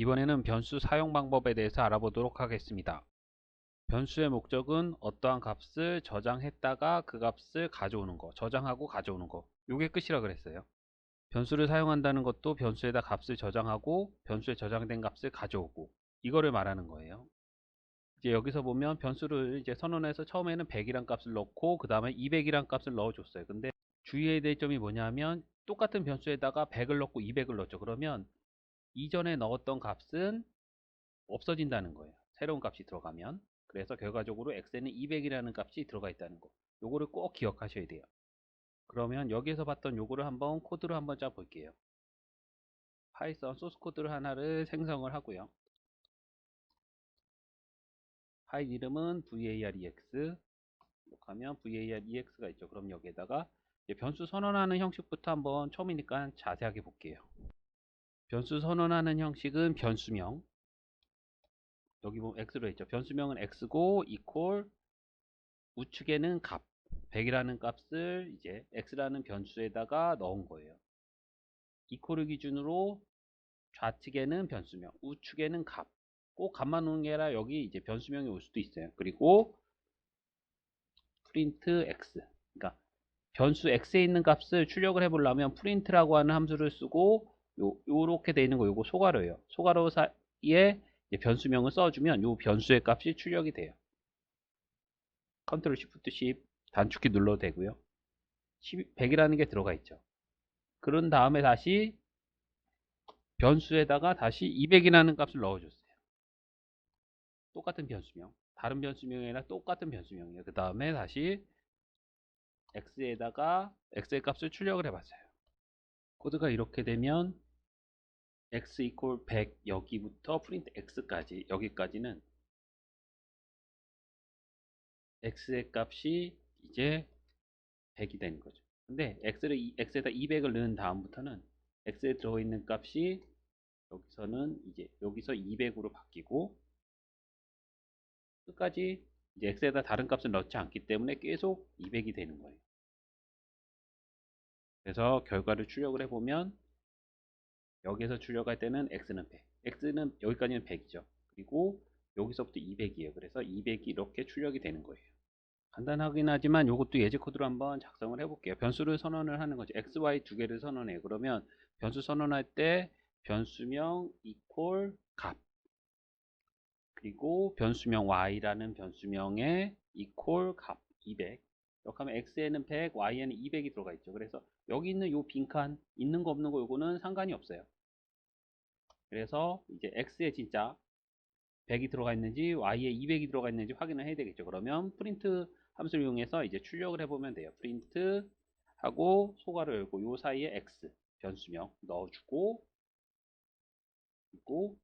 이번에는 변수 사용 방법에 대해서 알아보도록 하겠습니다. 변수의 목적은 어떠한 값을 저장했다가 그 값을 가져오는 거, 저장하고 가져오는 거. 요게 끝이라 그랬어요. 변수를 사용한다는 것도 변수에다 값을 저장하고 변수에 저장된 값을 가져오고 이거를 말하는 거예요. 이제 여기서 보면 변수를 이제 선언해서 처음에는 100이란 값을 넣고 그 다음에 200이란 값을 넣어줬어요. 근데 주의해야 될 점이 뭐냐면 똑같은 변수에다가 100을 넣고 200을 넣었죠. 그러면 이전에 넣었던 값은 없어진다는 거예요. 새로운 값이 들어가면. 그래서 결과적으로 x에는 200이라는 값이 들어가 있다는 거. 요거를 꼭 기억하셔야 돼요. 그러면 여기에서 봤던 요거를 한번 코드로 한번 짜 볼게요. 파이썬 소스 코드를 하나를 생성을 하고요. 파일 이름은 varex 하면 varex가 있죠. 그럼 여기에다가 변수 선언하는 형식부터 한번 처음이니까 자세하게 볼게요. 변수 선언하는 형식은 변수명 여기 보면 x로 했죠. 변수명은 x고 equal 우측에는 값 100이라는 값을 이제 x라는 변수에다가 넣은 거예요. equal 기준으로 좌측에는 변수명, 우측에는 값. 꼭 값만 놓는 게 아니라 여기 이제 변수명이 올 수도 있어요. 그리고 print x. 그러니까 변수 x에 있는 값을 출력을 해 보려면 print라고 하는 함수를 쓰고 요, 요렇게 돼 있는 거 요거 소괄호예요. 소괄호 사이에 변수명을 써주면 요 변수의 값이 출력이 돼요. 컨트롤 시프트 10 단축키 눌러도 되고요. 100이라는 게 들어가 있죠. 그런 다음에 다시 변수에다가 다시 200이라는 값을 넣어줬어요. 똑같은 변수명. 다른 변수명이 아니라 똑같은 변수명이에요. 그 다음에 다시 x에다가 x의 값을 출력을 해봤어요. 코드가 이렇게 되면 x equal 100 여기부터 프린트 x까지 여기까지는 x의 값이 이제 100이 되는 거죠. 근데 x를 x에다 200을 넣은 다음부터는 x에 들어있는 값이 여기서는 이제 여기서 200으로 바뀌고 끝까지 이제 x에다 다른 값을 넣지 않기 때문에 계속 200이 되는 거예요. 그래서 결과를 출력을 해보면 여기에서 출력할 때는 x는 100 x는 여기까지는 100이죠. 그리고 여기서부터 200이에요. 그래서 200이 이렇게 출력이 되는 거예요. 간단하긴 하지만 이것도 예제 코드로 한번 작성을 해볼게요. 변수를 선언을 하는 거죠. X, y 두 개를 선언해요. 그러면 변수 선언할 때 변수명 equal 값. 그리고 변수명 y라는 변수명에 equal 값200 이렇게 하면 x에는 100, y에는 200이 들어가 있죠. 그래서 여기 있는 요 빈칸 있는 거 없는 거 요거는 상관이 없어요. 그래서 이제 x에 진짜 100이 들어가 있는지 y에 200이 들어가 있는지 확인을 해야 되겠죠. 그러면 프린트 함수를 이용해서 이제 출력을 해보면 돼요. 프린트 하고 소괄호 열고 요 사이에 x 변수명 넣어주고 그리고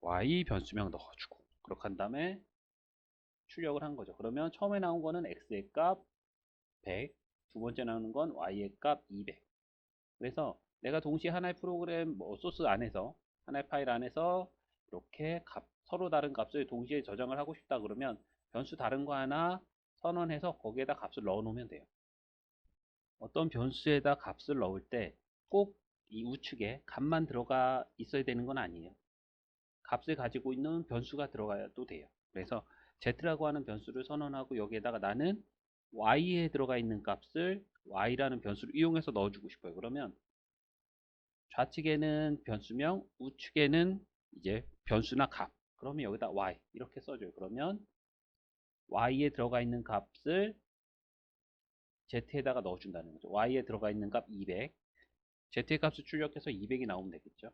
y 변수명 넣어주고 그렇게 한 다음에 출력을 한 거죠. 그러면 처음에 나온 거는 x의 값 100, 두 번째 나오는 건 y의 값 200. 그래서 내가 동시에 하나의 프로그램 뭐 소스 안에서 하나의 파일 안에서 이렇게 값, 서로 다른 값을 동시에 저장을 하고 싶다 그러면 변수 다른 거 하나 선언해서 거기에다 값을 넣어 놓으면 돼요. 어떤 변수에다 값을 넣을 때 꼭 이 우측에 값만 들어가 있어야 되는 건 아니에요. 값을 가지고 있는 변수가 들어가도 돼요. 그래서 z라고 하는 변수를 선언하고 여기에다가 나는 y에 들어가 있는 값을 y라는 변수를 이용해서 넣어주고 싶어요. 그러면 좌측에는 변수명, 우측에는 이제 변수나 값. 그러면 여기다 y 이렇게 써줘요. 그러면 y에 들어가 있는 값을 z에다가 넣어준다는 거죠. y에 들어가 있는 값 200. z의 값을 출력해서 200이 나오면 되겠죠.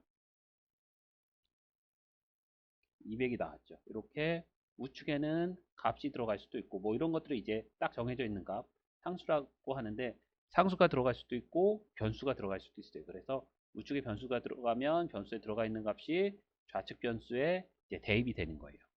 200이 나왔죠. 이렇게 우측에는 값이 들어갈 수도 있고 뭐 이런 것들이 이제 딱 정해져 있는 값 상수라고 하는데 상수가 들어갈 수도 있고 변수가 들어갈 수도 있어요. 그래서 우측에 변수가 들어가면 변수에 들어가 있는 값이 좌측 변수에 대입이 되는 거예요.